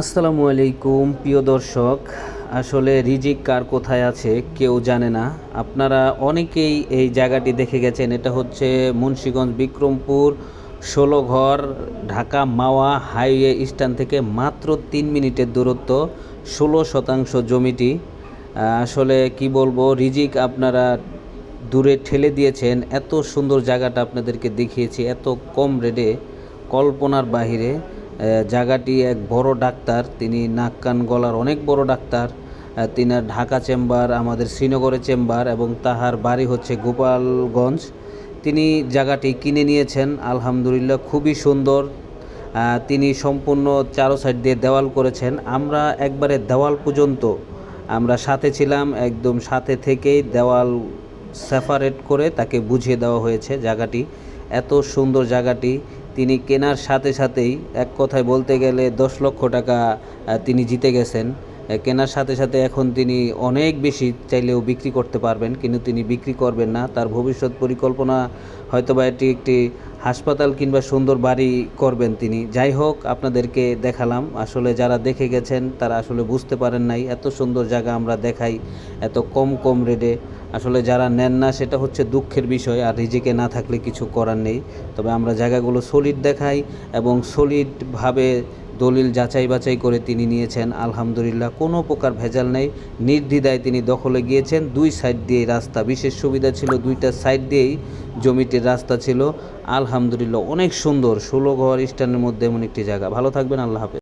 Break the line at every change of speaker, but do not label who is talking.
আসসালামু আলাইকুম, প্রিয় দর্শক। আসলে রিজিক কার কোথায় আছে, কেউ জানে না। আপনারা অনেকেই এই জায়গাটি দেখে গেছেন। এটা হচ্ছে মুন্সীগঞ্জ বিক্রমপুর ষোলো ঘর ঢাকা মাওয়া হাইওয়ে স্ট্যান্ড থেকে মাত্র তিন মিনিটের দূরত্ব, ষোলো শতাংশ জমিটি। আসলে কি বলব, রিজিক আপনারা দূরে ঠেলে দিয়েছেন। এত সুন্দর জায়গাটা আপনাদেরকে দেখিয়েছি, এত কম রেটে কল্পনার বাহিরে। জায়গাটি এক বড় ডাক্তার, তিনি নাক কান গলার অনেক বড় ডাক্তার। তিনার ঢাকা চেম্বার, আমাদের শ্রীনগরে চেম্বার এবং তাহার বাড়ি হচ্ছে গোপালগঞ্জ। তিনি জায়গাটি কিনে নিয়েছেন, আলহামদুলিল্লাহ খুবই সুন্দর। তিনি সম্পূর্ণ চারো সাইড দিয়ে দেওয়াল করেছেন। আমরা একবারে দেওয়াল পর্যন্ত, আমরা সাথে ছিলাম, একদম সাথে থেকেই দেওয়াল সেপারেট করে তাকে বুঝিয়ে দেওয়া হয়েছে জায়গাটি। এত সুন্দর জায়গাটি তিনি কেনার সাথে সাথেই এক কথায় বলতে গেলে দশ লক্ষ টাকা তিনি জিতে গেছেন। কেনার সাথে সাথে এখন তিনি অনেক বেশি চাইলেও বিক্রি করতে পারবেন, কিন্তু তিনি বিক্রি করবেন না। তার ভবিষ্যৎ পরিকল্পনা হয়তোবা এটি একটি হাসপাতাল কিংবা সুন্দর বাড়ি করবেন তিনি। যাই হোক, আপনাদেরকে দেখালাম। আসলে যারা দেখে গেছেন, তারা আসলে বুঝতে পারেন নাই। এত সুন্দর জায়গা আমরা দেখাই, এত কম কম রেটে। আসলে যারা নেন না, সেটা হচ্ছে দুঃখের বিষয় আর রিজিকে না থাকলে কিছু করার নেই। তবে আমরা জায়গাগুলো সলিড দেখাই এবং সলিডভাবে দলিল যাচাই বাছাই করে তিনি নিয়েছেন। আলহামদুলিল্লাহ, কোনো প্রকার ভেজাল নেই। নির্দ্বিধায় তিনি দখলে গিয়েছেন। দুই সাইড দিয়ে রাস্তা। বিশেষ সুবিধা ছিল দুইটা সাইড দিয়েই জমিটির রাস্তা ছিল। আলহামদুলিল্লাহ, অনেক সুন্দর। ষোলো ঘর স্ট্যান্ডের মধ্যে এমন একটি জায়গা। ভালো থাকবেন, আল্লাহ হাফেজ।